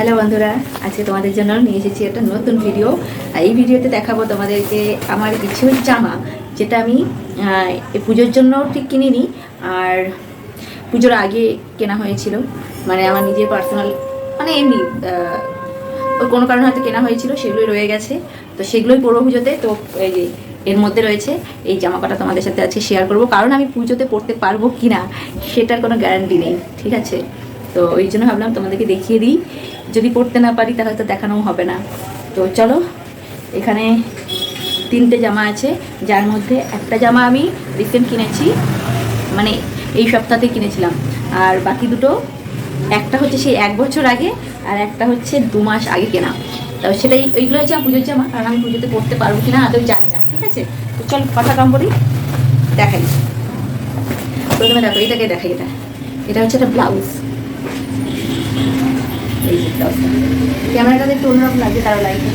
Hello বন্ধুরা, আজকে তোমাদের জন্য নিয়ে এসেছি একটা নতুন ভিডিও এই ভিডিওতে দেখাবো তোমাদেরকে আমার কিছু জামা, যেটা আমি পুজোর জন্য ঠিক কিনিনি, আর পুজোর আগে কেনা হয়েছিল। মানে আমার নিজের পার্সোনাল মানে এমনি কোনো কারণে হয়তো কেনা হয়েছিল, সেগুলোই রয়ে গেছে। তো সেগুলোই পরবো পুজোতে। তো এই যে, এর মধ্যে রয়েছে এই জামা কাটা তোমাদের সাথে আজকে শেয়ার করব। কারণ আমি পুজোতে পড়তে পারব কি না সেটার কোনো গ্যারান্টি নেই, ঠিক আছে? তো ওই জন্য ভাবলাম তোমাদেরকে দেখিয়ে দিই। যদি পড়তে না পারি, তাহলে তো দেখানোও হবে না। তো চলো, এখানে তিনটে জামা আছে। যার মধ্যে একটা জামা আমি রিসেন্ট কিনেছি মানে এই সপ্তাহতে কিনেছিলাম। আর বাকি দুটো, একটা হচ্ছে সেই এক বছর আগে, আর একটা হচ্ছে দু মাস আগে কেনা। তো সেটাই ওইগুলো হচ্ছে পুজোর জামা। কারণ আমি পুজোতে পড়তে পারব কিনা, আদৌ জানি না, ঠিক আছে? তো চল, কথা কম বলি, দেখাই। প্রথমে দেখো, এটাকে দেখাই, এটা। এটা হচ্ছে একটা ব্লাউজ। ক্যামেরাটাতে একটু অন্যরকম লাগছে তারা লাইটে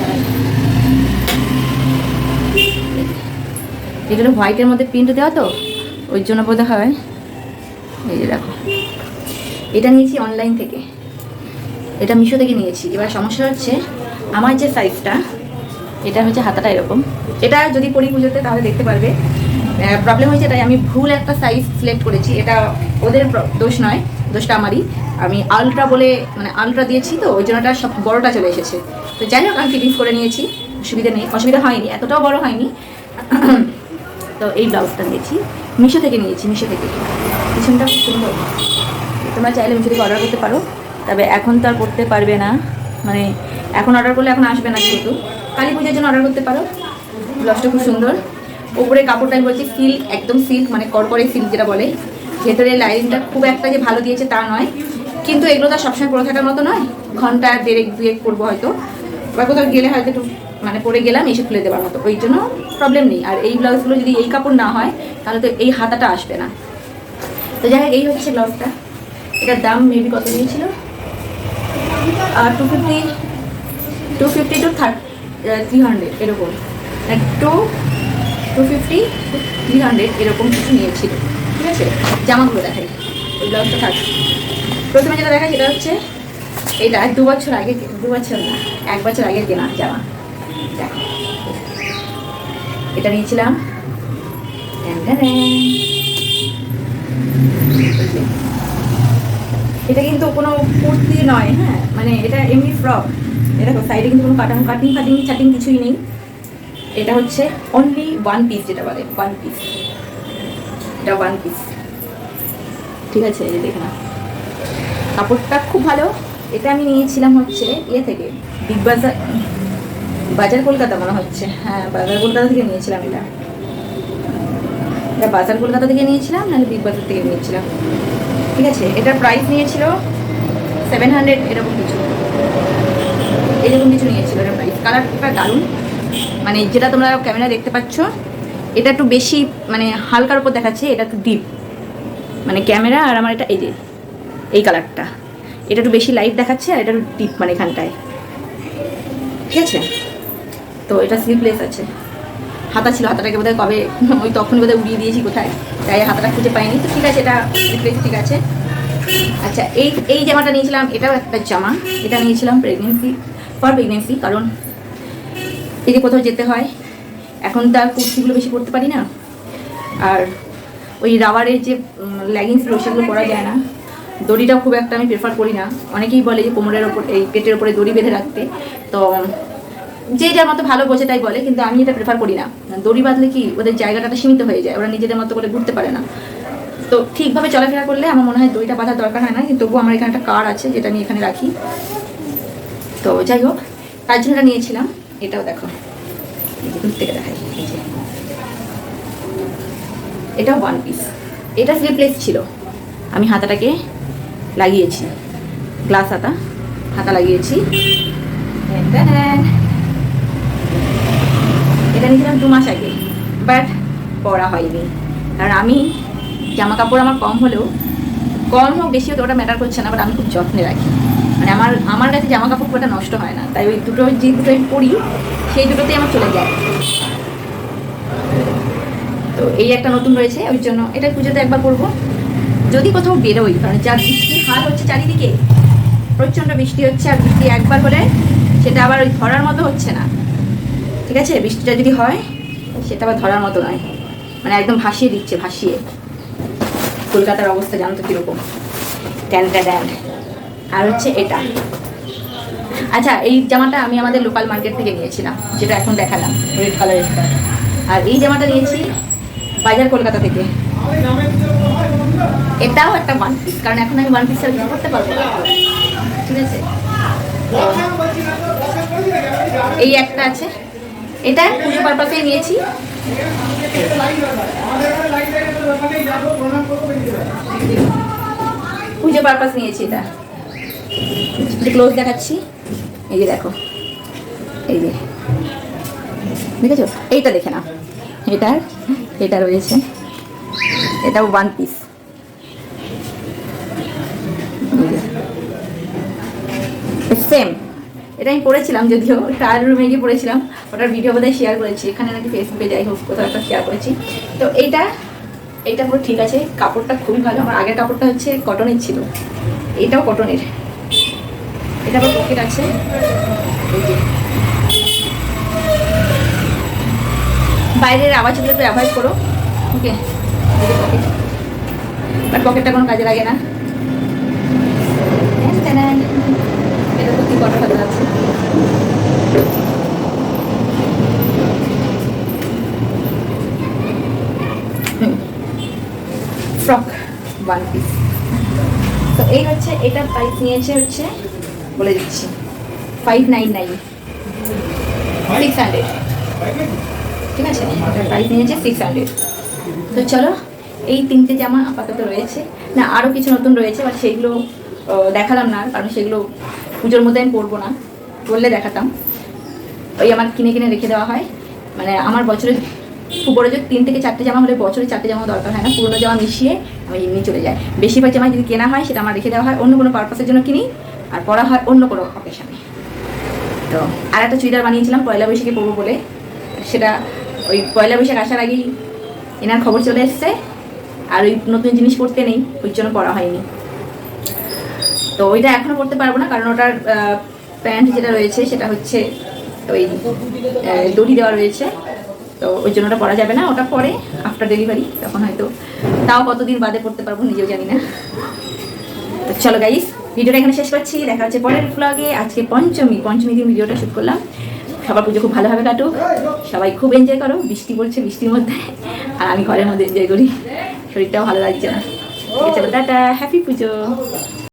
এগুলো হোয়াইটের মধ্যে প্রিন্ট দেওয়া তো, ওই জন্য বোধ হয়। এই যে দেখো। এটা নিয়েছি অনলাইন থেকে। এটা মিশো থেকে নিয়েছি। এবার সমস্যা হচ্ছে, আমার যে সাইজটা এটা হচ্ছে হাতাটা এরকম। এটা যদি পরি পুজোতে, তাহলে দেখতে পারবে। প্রবলেম হয়েছে তাই আমি ভুল একটা সাইজ সিলেক্ট করেছি। এটা ওদের দোষ নয়, দোষটা আমারই। আমি আলট্রা বলে মানে আলট্রা দিয়েছি তো, ওই জন্য ওটা সব বড়টা চলে এসেছে। তো যাই হোক, আমি ফিটিংস করে নিয়েছি, অসুবিধা নেই, অসুবিধা হয়নি, এতটাও বড় হয়নি। তো এই ব্লাউজটা নিয়েছি, মিশো থেকে নিয়েছি, মিশো থেকে। পিছনটা খুব সুন্দর। তোমরা চাইলে মিশো থেকে অর্ডার করতে পারো, তবে এখন তো আর করতে পারবে না। মানে এখন অর্ডার করলে এখন আসবে না যেহেতু। কালী পুজোর জন্য অর্ডার করতে পারো। ব্লাউজটা খুব সুন্দর। ওপরে কাপড়টা আমি বলছি সিল্ক একদম সিল্ক মানে করকরে সিল্ক যেটা বলে। ভেতরে লাইনিংটা খুব একটা যে ভালো দিয়েছে তা নয়। কিন্তু এগুলো তো সবসময় পরে থাকার মতো নয়। ঘণ্টা দেড়েক, দুয়েক পরবো হয়তো। বা কোথাও গেলে হয়তো একটু মানে পরে গেলাম, এসে খুলে দেওয়ার মতো। ওই জন্য প্রবলেম নেই। আর এই ব্লাউজগুলো যদি এই কাপড় না হয়, তাহলে তো এই হাতাটা আসবে না। তো যাই হোক, এই হচ্ছে ব্লাউজটা। এটার দাম মেবি কত নিয়েছিল? আর two fifty two fifty two third three hundred এরকম। Two two fifty three hundred এরকম কিছু নিয়েছিল। ঠিক আছে? জামাগুলো দেখাই। ওই ব্লাউজটা থাক। প্রথমে যেটা দেখা, সেটা হচ্ছে এটা দু বছর আগে, দু বছর না, এক বছর আগে কেনা জামা। দেখো। এটা নিয়েছিলাম। এটা কিন্তু কোনো কুর্তি নয় হ্যাঁ? মানে এটা এমনি ফ্রক এটা সাইডে কিন্তু কোনো কাটানো কাটিং ফাটিং ছাটিং কিছুই নেই। এটা হচ্ছে অনলি ওয়ান পিস যেটা বলে ওয়ান পিস এটা ওয়ান পিস ঠিক আছে দেখে না কাপড়টা খুব ভালো। এটা আমি নিয়েছিলাম হচ্ছে ইয়ে থেকে বিগ বাজার বাজার কলকাতা মনে হচ্ছে। হ্যাঁ বাজার কলকাতা থেকে নিয়েছিলাম এটা। এটা বাজার কলকাতা থেকে নিয়েছিলাম, নাহলে বিগ বাজার থেকে নিয়েছিলাম। ঠিক আছে এটার প্রাইস নিয়েছিল সেভেন হান্ড্রেড এরকম কিছু। এরকম কিছু নিয়েছিল এটার প্রাইস কালারটা দারুণ। মানে যেটা তোমরা ক্যামেরা দেখতে পাচ্ছ, এটা একটু বেশি মানে হালকার উপর দেখাচ্ছে, এটা একটু ডিপ মানে ক্যামেরা আর আমার এটা এই যে এই কালারটা। এটা একটু বেশি লাইট দেখাচ্ছে আর এটা একটু ডিপ মানে এখানটায়। ঠিক আছে? তো এটা স্লিপলেস আছে। হাতা ছিল, হাতাটাকে বোধহয় কবে, ওই তখন বোধহয় উড়িয়ে দিয়েছি কোথায়? তাই হাতাটা খুঁজে পাইনি। তো ঠিক আছে, এটা স্লিপলেস ঠিক আছে। আচ্ছা এই এই জামাটা নিয়েছিলাম, এটাও একটা জামা। এটা নিয়েছিলাম প্রেগনেন্সি ফর প্রেগনেন্সি কারণ এই যে কোথাও যেতে হয়। এখন তো আর কুর্তিগুলো বেশি পরতে পারি না। আর ওই রাবারের যে লেগিংসগুলো সেগুলো পরা যায় না। দড়িটাও খুব একটা আমি প্রেফার করি না। অনেকেই বলে যে কোমরের ওপর, এই পেটের ওপরে দড়ি বেঁধে রাখতে। তো যে যার মতো ভালো বোঝে তাই বলে, কিন্তু আমি এটা প্রেফার করি না। দড়ি বাঁধলে কি ওদের জায়গাটা সীমিত হয়ে যায়, ওরা নিজেদের মতো করে ঘুরতে পারে না। তো ঠিকভাবে চলাফেরা করলে আমার মনে হয় দড়িটা বাঁধার দরকার হয় না, কিন্তু তবুও আমার এখানে একটা কার আছে যেটা আমি এখানে রাখি। তো যাই হোক, তার জন্য এটা নিয়েছিলাম। এটাও দেখো থেকে দেখাই এটাও ওয়ান পিস এটা স্লিপলেস ছিল। আমি হাতাটাকে লাগিয়েছি গ্লাস হাতা হাতা লাগিয়েছি। এটা নিয়েছিলাম দু মাস আগে বাট পরা হয়নি। কারণ আমি জামা কাপড় আমার কম হলেও, কম হোক বেশি হোক, ওটা ম্যাটার করছে না বাট আমি খুব যত্নে রাখি। মানে আমার আমার কাছে জামা কাপড় খুব নষ্ট হয় না। তাই ওই দুটো, যে দুটো আমি পরি, সেই দুটোতেই আমার চলে যায়। তো এই একটা নতুন রয়েছে, ওই জন্য এটা পুজোতে একবার করব যদি কোথাও বেরোই, কারণ যা বৃষ্টির হাল হচ্ছে চারিদিকে, প্রচণ্ড বৃষ্টি হচ্ছে আর বৃষ্টি একবার হলে সেটা আবার ওই ধরার মতো হচ্ছে না। ঠিক আছে? বৃষ্টিটা যদি হয়, সেটা আবার ধরার মতো নয়। মানে একদম ভাসিয়ে দিচ্ছে, ভাসিয়ে। কলকাতার অবস্থা জানতো কীরকম? ট্যানটা ড্যান আর হচ্ছে এটা। আচ্ছা এই জামাটা আমি আমাদের লোকাল মার্কেট থেকে নিয়েছিলাম, যেটা এখন দেখালাম রেড কালারের আর এই জামাটা নিয়েছি বাজার কলকাতা থেকে। এটাও একটা ওয়ান পিস কারণ এখন আমি ওয়ান পিস আর কিছু করতে পারব না। ঠিক আছে? এই একটা আছে। এটা পুজো পারপাসে নিয়েছি। পুজো পারপাস নিয়েছি এটা। ক্লোজ দেখাচ্ছি। এই যে দেখো। এই যে। দেখেছ? এইটা দেখে না এটার, এটা রয়েছে। এটাও ওয়ান পিস সেম এটা আমি পড়েছিলাম যদিও ট্রায়াল রুমে গিয়ে পড়েছিলাম ওটার ভিডিও বোধহয় শেয়ার করেছি। এখানে নাকি ফেসবুকে যাই হোক, কোথাও একটা শেয়ার করেছি। তো এইটা এইটা পুরো ঠিক আছে, কাপড়টা খুবই ভালো। আমার আগের কাপড়টা হচ্ছে কটনের ছিল। এটাও কটনের এটা আবার পকেট আছে। বাইরের আওয়াজগুলো একটু অ্যাভয়েড করো। ওকে পকেট বাট পকেটটা কোনো কাজে লাগে না ট্যান ট্যান। এটা তো কি কত ভালো আছে ফ্রক ওয়ান পিস তো এই হচ্ছে এটা প্রাইস নিয়েছে হচ্ছে, বলে দিচ্ছি five nine nine six hundred ঠিক আছে? এটার প্রাইস নিয়েছে সিক্স হান্ড্রেড তো চলো, এই তিনটে জামা আপাতত রয়েছে। না আরও কিছু নতুন রয়েছে বাট সেগুলো দেখালাম না, কারণ সেগুলো পুজোর মধ্যে আমি পরবো না পরলে দেখাতাম। ওই আমার কিনে কিনে রেখে দেওয়া হয়। মানে আমার বছরে বড় যে তিন থেকে চারটে জামা হলে বছরে চারটে জামা দরকার হয় না, পুরোনো জামা মিশিয়ে আমি এমনি চলে যাই বেশিরভাগ জামা যদি কেনা হয়, সেটা আমার রেখে দেওয়া হয়, অন্য কোনো পারপাসের জন্য কিনি, আর পরা হয় অন্য কোনো অকেশনে তো আর একটা চুড়িদার বানিয়েছিলাম, পয়লা বৈশাখে পরবো বলে। সেটা ওই পয়লা বৈশাখ আসার আগেই এনার খবর চলে এসছে, আর ওই নতুন জিনিস পড়তে নেই, ওই জন্য পড়া হয়নি। তো ওইটা এখনও পড়তে পারব না, কারণ ওটার প্যান্ট যেটা রয়েছে, সেটা হচ্ছে ওই দড়ি দেওয়া রয়েছে। তো ওই জন্য ওটা পরা যাবে না, ওটা পরে আফটার ডেলিভারি তখন হয়তো তাও কতদিন বাদে পড়তে পারব নিজেও জানি না। তো চলো গাইস ভিডিওটা এখানে শেষ করছি। দেখা হচ্ছে পরের ব্লগে আজকে পঞ্চমী পঞ্চমী দিন ভিডিওটা শ্যুট করলাম। সবার পুজো খুব ভালোভাবে কাটুক। সবাই খুব এনজয় করো। বৃষ্টি পড়ছে বৃষ্টির মধ্যে। আর আমি ঘরের মধ্যে এনজয় করি। শরীরটাও ভালো লাগছে না। চলো হ্যাপি পুজো।